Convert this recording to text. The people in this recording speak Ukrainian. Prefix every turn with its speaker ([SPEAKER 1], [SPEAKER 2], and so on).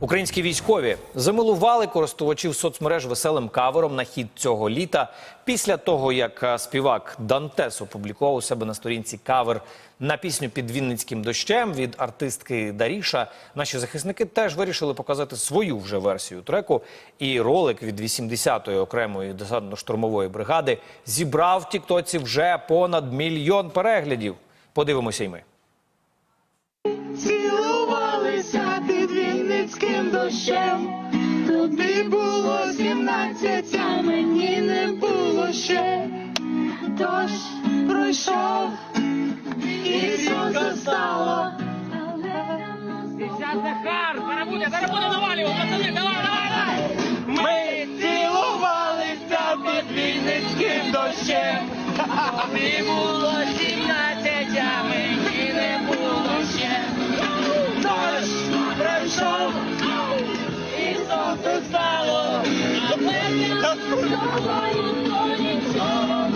[SPEAKER 1] Українські військові замилували користувачів соцмереж веселим кавером на хід цього літа. Після того, як е, співак Дантес опублікував у себе на сторінці кавер на пісню під Вінницьким дощем від артистки Даріша, наші захисники теж вирішили показати свою вже версію треку. І ролик від 80-ї окремої десантно-штурмової бригади зібрав в Тіктоці вже понад мільйон переглядів. Подивимося й ми.
[SPEAKER 2] Вінницьким дощем. Тобі було сімнадцять, а мені не було ще. Дощ пройшов, і сонце стало.
[SPEAKER 3] Сейчас Захар, зараз буде, зараз буде навалювати, пацани, давай, давай, давай!
[SPEAKER 2] Ми цілувалися під Вінницьким дощем.
[SPEAKER 3] Тобі було Let's go!